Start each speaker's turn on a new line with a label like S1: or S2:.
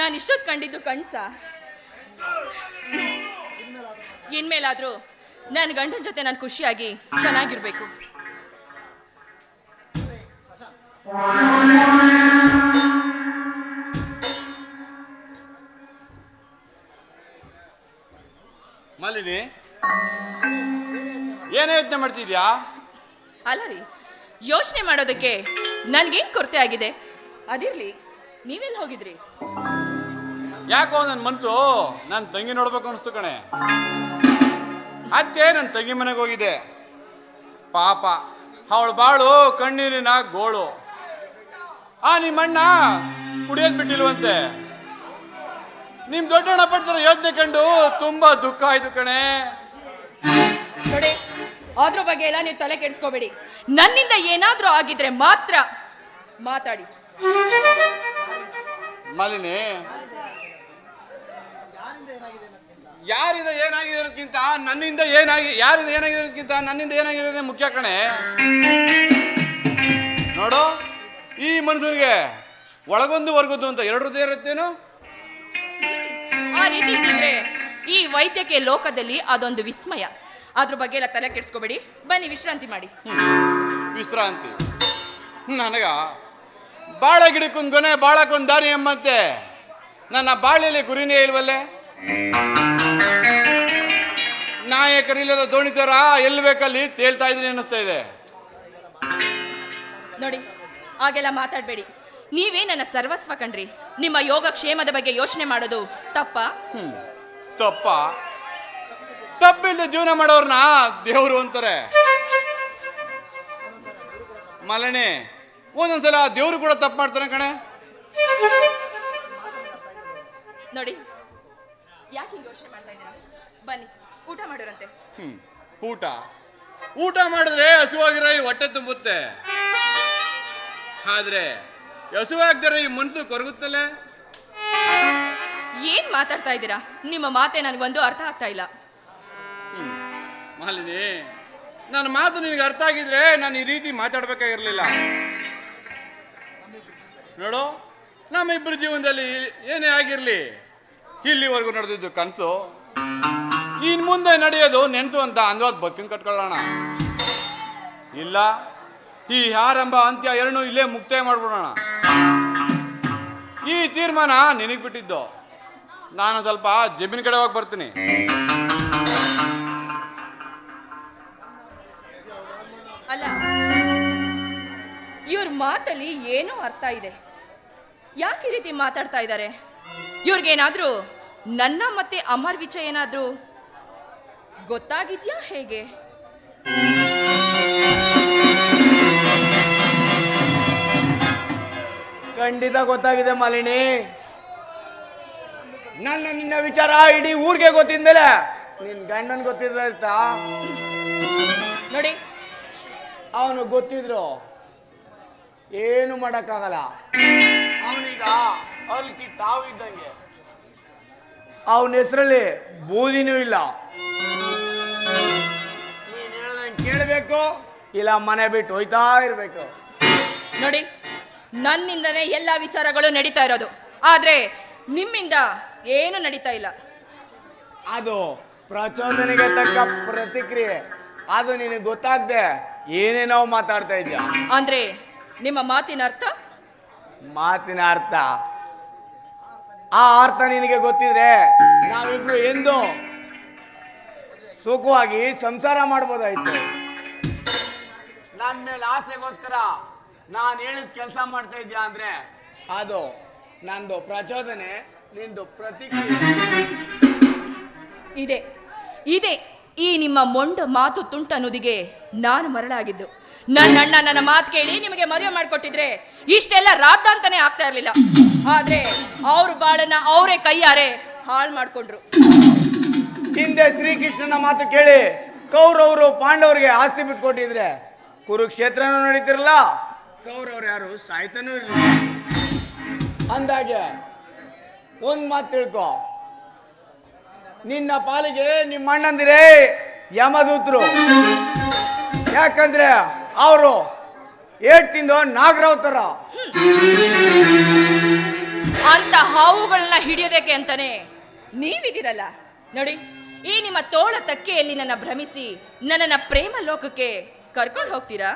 S1: ನಾನು ಇಷ್ಟೊತ್ತು ಕಂಡಿದ್ದು ಕಣ್ಸ. ಇನ್ಮೇಲಾದ್ರೂ ನನ್ನ ಗಂಡನ ಜೊತೆ ನಾನು ಖುಷಿಯಾಗಿ ಚೆನ್ನಾಗಿರ್ಬೇಕು.
S2: ಮಾಲಿನಿ ಏನೇ ಯೋಚನೆ ಮಾಡ್ತಿದ್ಯಾ?
S1: ಅಲ್ಲ ರೀ ಯೋಚನೆ ಮಾಡೋದಕ್ಕೆ ನನ್ಗೇನ್ ಕೊರತೆ ಆಗಿದೆ? ಅದಿರ್ಲಿ ನೀವೆಲ್ಲಿ ಹೋಗಿದ್ರಿ?
S2: ಯಾಕೋ ನನ್ನ ಮನಸ್ಸು ನನ್ನ ತಂಗಿ ನೋಡ್ಬೇಕು ಅನಿಸ್ತು ಕಣೆ. ಅದಕ್ಕೆ ನನ್ನ ತಂಗಿ ಮನೆಗೆ ಹೋಗಿದ್ದೆ ಪಾಪ. ಅವಳು ಬಾಳು ಕಣ್ಣೀರಿನ ಗೋಳು. ಆ ನಿಮ್ಮಣ್ಣ ಕುಡಿಯೋದ್ ಬಿಟ್ಟಿಲ್ವಂತೆ. ನಿಮ್ ದೊಡ್ಡಣ್ಣ ಪಡ್ತಾರ ಯೋಚನೆ ಕಂಡು ತುಂಬಾ ದುಃಖ ಆಯ್ತು ಕಣೆ.
S1: ನೋಡಿ ಅದ್ರ ಬಗ್ಗೆ ಎಲ್ಲ ನೀವು ತಲೆ ಕೆಡಿಸ್ಕೋಬೇಡಿ. ನನ್ನಿಂದ ಏನಾದ್ರೂ ಆಗಿದ್ರೆ ಮಾತ್ರ ಮಾತಾಡಿ.
S2: ಮಾಲಿನಿ ಯಾರಿಂದ ಏನಾಗಿರೋದಕ್ಕಿಂತ ನನ್ನಿಂದ ಏನಾಗಿ ಯಾರಿಂದ ಏನಾಗಿರೋದಕ್ಕಿಂತ ನನ್ನಿಂದ ಏನಾಗಿರೋದೇ ಮುಖ್ಯ ಕಣೆ. ನೋಡು ಈ ಮನುಷ್ಯನಿಗೆ ಒಳಗೊಂದು ವರ್ಗದ್ದು ಅಂತ ಎರಡರದ್ದು ಇರುತ್ತೇನು?
S1: ಆ ರೀತಿ ಈ ವೈದ್ಯಕೀಯ ಲೋಕದಲ್ಲಿ ಅದೊಂದು ವಿಸ್ಮಯ. ಅದ್ರ ಬಗ್ಗೆ ಎಲ್ಲ ತಲೆ ಕೆಡಿಸ್ಕೋಬೇಡಿ. ಬನ್ನಿ ವಿಶ್ರಾಂತಿ ಮಾಡಿ.
S2: ವಿಶ್ರಾಂತಿ. ನನಗ ಬಾಳೆ ಗಿಡಕ್ಕೊಂದು ಗೊನೆ ಬಾಳಕ್ಕೊಂದು ದಾರಿ ಎಂಬಂತೆ. ನನ್ನ ಬಾಳೆಯಲ್ಲಿ ಗುರಿನೇ ಇಲ್ವಲ್ಲೇ? ನಾಯಕರಿಲ್ಲದ ದೋಣಿ ತರ ಎಲ್ಲಿ ಬೇಕಲ್ಲಿ? ತೇಲ್ತಾ ಇದ್ದೀನಿ ಅನ್ನಿಸ್ತಾ ಇದೆ.
S1: ನೋಡಿ ಹಾಗೆಲ್ಲ ಮಾತಾಡಬೇಡಿ. ನೀವೇ ನನ್ನ ಸರ್ವಸ್ವ ಕಣ್ರಿ. ನಿಮ್ಮ ಯೋಗ ಕ್ಷೇಮದ ಬಗ್ಗೆ ಯೋಚನೆ ಮಾಡೋದು ತಪ್ಪ.
S2: ತಪ್ಪ. ತಪ್ಪಿಲ್ಲದೆ ಜೀವನ ಮಾಡೋರ್ನ ದೇವರು ಅಂತಾರೆ. ಮಲನೆ ಒಂದೊಂದ್ಸಲ ದೇವ್ರು ಕೂಡ ತಪ್ಪು ಮಾಡ್ತಾನೆ ಕಣೆ.
S1: ನೋಡಿ ಯಾಕೆ ಹಿಂಗೆ ಯೋಚನೆ ಮಾಡ್ತಾ ಇದ್ದೀರಾ? ಬನ್ನಿ. ಊಟ ಮಾಡೋರಂತೆ.
S2: ಹ್ಮ್. ಊಟ. ಊಟ ಮಾಡಿದ್ರೆ ಹಸುವಾಗಿರೋ ಈ ಹೊಟ್ಟೆ ತುಂಬುತ್ತೆ. ಆದ್ರೆ ಹಸುವಾಗ್ದಿರೋ ಈ ಮನಸ್ಸು ಕೊರಗುತ್ತಲ್ಲೇ
S1: ಏನ್ ಮಾತಾಡ್ತಾ ಇದ್ದೀರಾ? ನಿಮ್ಮ ಮಾತೆ ನನಗೊಂದು ಅರ್ಥ ಆಗ್ತಾ ಇಲ್ಲ.
S2: ಹ್ಮ್. ಮಾಲಿನಿ ನನ್ನ ಮಾತು ನಿನಗೆ ಅರ್ಥ ಆಗಿದ್ರೆ ನಾನು ಈ ರೀತಿ ಮಾತಾಡ್ಬೇಕಾಗಿರ್ಲಿಲ್ಲ. ನೋಡು ನಮ್ಮಿಬ್ಬರ ಜೀವನದಲ್ಲಿ ಏನೇ ಆಗಿರ್ಲಿ ಇಲ್ಲಿವರೆಗೂ ನಡೆದಿದ್ದು ಕನಸು. ಇನ್ ಮುಂದೆ ನಡೆಯೋದು ನೆನ್ಸು ಅಂತ ಅಂದವಾದ ಬದುಕಿನ ಕಟ್ಕೊಳ್ಳೋಣ. ಇಲ್ಲ, ಈ ಆರಂಭ ಅಂತ್ಯ ಎರಡು ಇಲ್ಲೇ ಮುಕ್ತಾಯ ಮಾಡ್ಬಿಡೋಣ. ಈ ತೀರ್ಮಾನ ನಿನಗೆ ಬಿಟ್ಟಿದ್ದು. ನಾನು ಸ್ವಲ್ಪ ಜಮೀನ್ ಕಡೆ ಹೋಗಿ ಬರ್ತೀನಿ.
S1: ಅಲ್ಲ, ಇವ್ರ ಮಾತಲ್ಲಿ ಏನೋ ಅರ್ಥ ಇದೆ. ಯಾಕೆ ಈ ರೀತಿ ಮಾತಾಡ್ತಾ ಇದ್ದಾರೆ? ಇವ್ರಿಗೇನಾದ್ರೂ ನನ್ನ ಮತ್ತೆ ಅಮರ್ ವಿಷಯ ಏನಾದ್ರೂ ಗೊತ್ತಾಗಿದ್ಯಾ ಹೇಗೆ?
S3: ಖಂಡಿತ ಗೊತ್ತಾಗಿದೆ ಮಾಲಿನಿ. ನನ್ನ ನಿನ್ನ ವಿಚಾರ ಇಡೀ ಊರಿಗೆ ಗೊತ್ತಿದ್ಮೇಲೆ ನಿನ್ ಗಂಡನ್ ಗೊತ್ತಿದ್ದ
S1: ನೋಡಿ.
S3: ಅವನು ಗೊತ್ತಿದ್ರು. ಏನು ಮಾಡಕ್ಕಾಗಲ್ಲ. ಅವನೀಗ ಅಲ್ಕಿ ತಾವು ಇದ್ದಂಗೆ. ಅವನ ಹೆಸರಲ್ಲಿ ಬೂದಿನೂ ಇಲ್ಲ. ಕೇಳಬೇಕು ಇಲ್ಲ ಮನೆ ಬಿಟ್ಟು ಹೋಯ್ತಾ ಇರಬೇಕು.
S1: ನೋಡಿ ನನ್ನಿಂದನೇ ಎಲ್ಲ ವಿಚಾರಗಳು ನಡೀತಾ ಇರೋದು. ಆದ್ರೆ ನಿಮ್ಮಿಂದ ಏನು ನಡೀತಾ ಇಲ್ಲ.
S3: ಅದು ಪ್ರಚೋದನೆಗೆ ತಕ್ಕ ಪ್ರತಿಕ್ರಿಯೆ. ಅದು ನಿನಗೆ ಗೊತ್ತಾಗ್ದೆ ಏನೇನೋ ಮಾತಾಡ್ತಾ ಇದ್ಯಾ
S1: ಅಂದ್ರೆ ನಿಮ್ಮ ಮಾತಿನ ಅರ್ಥ?
S3: ಮಾತಿನ ಅರ್ಥ. ಆ ಅರ್ಥ ನಿನಗೆ ಗೊತ್ತಿದ್ರೆ ನಾವಿಬ್ರು ಎಂದು ಸುಖವಾಗಿ ಸಂಸಾರ ಮಾಡ್ಬೋದಾಯ್ತು. ನನ್ನ ಮೇಲೆ ಆಸೆಗೋಸ್ಕರ ನಾನು ಹೇಳಿದ ಕೆಲಸ ಮಾಡ್ತಾ ಇದ್ಯಾ ಅಂದ್ರೆ ಅದು ನಂದು ಪ್ರಚೋದನೆ ನಿಂದು ಪ್ರತಿಕ್ರಿಯೆ.
S1: ಇದೆ ಇದೆ. ಈ ನಿಮ್ಮ ಮೊಂಡ ಮಾತು ತುಂಟ ನುದಿಗೆ ನಾನು ಮರಳಾಗಿದ್ದು. ನನ್ನ ಅಣ್ಣ ನನ್ನ ಮಾತು ಕೇಳಿ ನಿಮಗೆ ಮದುವೆ ಮಾಡಿಕೊಟ್ಟಿದ್ರೆ ಇಷ್ಟೆಲ್ಲ ರಾದ್ದಾಂತಾನೆ ಆಗ್ತಾ ಇರಲಿಲ್ಲ. ಆದ್ರೆ ಅವ್ರ ಬಾಳನ್ನ ಅವರೇ ಕೈಯಾರೆ ಹಾಳು ಮಾಡ್ಕೊಂಡ್ರು.
S3: ಶ್ರೀಕೃಷ್ಣನ ಮಾತು ಕೇಳಿ ಕೌರವರು ಪಾಂಡವರಿಗೆ ಆಸ್ತಿ ಬಿಟ್ಕೊಟ್ಟಿದ್ರೆ ಕುರುಕ್ಷೇತ್ರನೂ ನಡೀತಿರಲ್ಲ. ಕೌರವ್ರು ಯಾರು? ಸಾಯ್ತಾನೂ ಇರಲಿಲ್ಲ. ಅಂದಾಗೆ ಒಂದು ಮಾತು ತಿಳ್ಕೊ. ನಿನ್ನ ಪಾಲಿಗೆ ನಿಮ್ಮ ಅಣ್ಣಂದಿರೇ ಯಮದೂತರು. ಯಾಕಂದ್ರೆ ಅವರು ಏಟ್ ತಿಂದು ನಾಗರಾವ್ ತರ.
S1: ಅಂತ ಹಾವುಗಳನ್ನ ಹಿಡಿಯೋದಕ್ಕೆ ಅಂತಾನೆ ನೀವಿದಿರಲ್ಲ ನೋಡಿ. ಈ ನಿಮ್ಮ ತೋಳ ತಕ್ಕೆಯಲ್ಲಿ ನನ್ನ ಭ್ರಮಿಸಿ ನನ್ನನ್ನ ಪ್ರೇಮ ಲೋಕಕ್ಕೆ ಕರ್ಕೊಂಡು ಹೋಗ್ತೀರಾ.